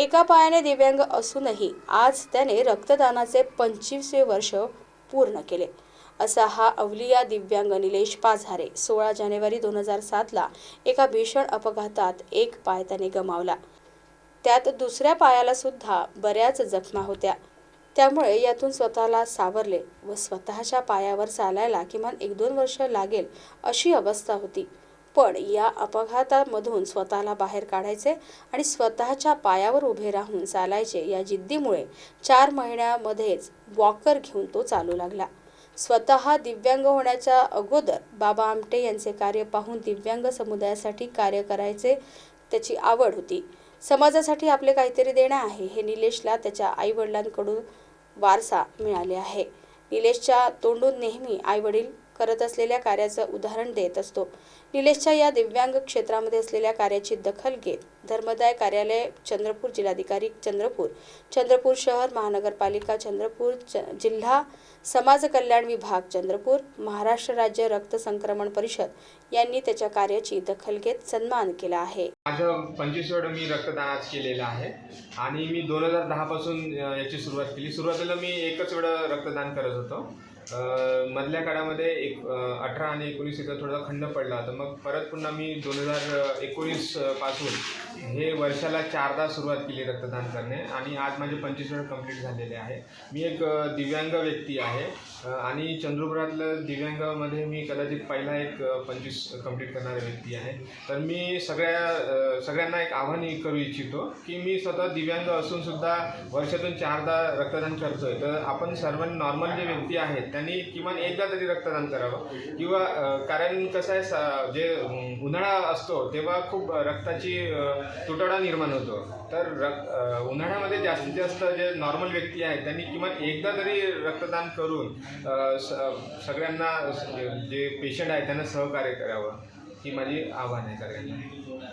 एका पायाने दिव्यांग असूनही आज त्याने रक्तदानाचे पंचवीसवे वर्ष पूर्ण केले. असा हा अवलिया दिव्यांग निलेश पाझारे सोळा जानेवारी दोन हजार सातला एका भीषण अपघातात एक पाय त्याने गमावला. त्यात दुसऱ्या पायाला सुद्धा बऱ्याच जखमा होत्या. त्यामुळे यातून स्वतःला सावरले व स्वतःच्या पायावर चालायला किमान एक दोन वर्ष लागेल अशी अवस्था होती. पण या अपघातामधून स्वतःला बाहेर काढायचे आणि स्वतःच्या पायावर उभे राहून चालायचे या जिद्दीमुळे चार महिन्यामध्येच वॉकर घेऊन तो चालू लागला. स्वतः दिव्यांग होण्याच्या अगोदर बाबा आमटे यांचे कार्य पाहून दिव्यांग समुदायासाठी कार्य करायचे त्याची आवड होती. समाजासाठी आपले काहीतरी देणं आहे हे निलेशला त्याच्या आईवडिलांकडून वारसा मिळाले आहे. निलेशच्या तोंडून नेहमी आईवडील करत असलेल्या कार्याचं उदाहरण देत असतो. निलेशच्या या दिव्यांग क्षेत्रामध्ये असलेल्या कार्याची दखल घेत धर्मदाय कार्यालय चंद्रपूर जिल्हाधिकारी चंद्रपूर चंद्रपूर शहर महानगरपालिका चंद्रपूर च जिल्हा समाज कल्याण विभाग चंद्रपूर महाराष्ट्र राज्य रक्त संक्रमण परिषद यांनी त्याच्या कार्याची दखल घेत सन्मान केला आहे. माझं पंचवीस वेळ मी रक्तदानाच केलेलं आहे आणि मी दोन हजार दहापासून याची सुरुवात केली. सुरुवातीला मी एकच वेळ रक्तदान करत होतो. मधल्या काळामध्ये एक अठरा आणि एकोणीस इथं थोडा खंड पडला होता. मग परत पुन्हा मी दोन हजार एकोणीसपासून हे वर्षाला चारदा सुरुवात केली रक्तदान करणे आणि आज माझे पंचवीस वेळ कंप्लीट झालेले आहे. मी एक दिव्यांग व्यक्ती आहे. आणि चंद्रपुरातलं दिव्यांगामध्ये मी कदाचित पहिला एक पंचवीस कंप्लीट करणारा व्यक्ती आहे. तर मी सगळ्या सगळ्यांना एक आव्हान करू इच्छितो की मी स्वतः दिव्यांग असून सुद्धा वर्षातून चारदा रक्तदान करतोय. तर आपण सर्व नॉर्मल जे व्यक्ती आहेत त्यांनी किमान एकदा तरी रक्तदान करावं. किंवा कारण कसं आहे सा जे उन्हाळा असतो तेव्हा खूप रक्ताची तुटवडा निर्माण होतो. तर रक् उन्हाळ्यामध्ये जास्तीत जास्त जे नॉर्मल व्यक्ती आहेत त्यांनी किमान एकदा तरी रक्तदान करून स- सगळ्यांना जे पेशंट आहेत त्यांना सहकार्य करावं. ही माझी आव्हान आहे सगळ्यांना.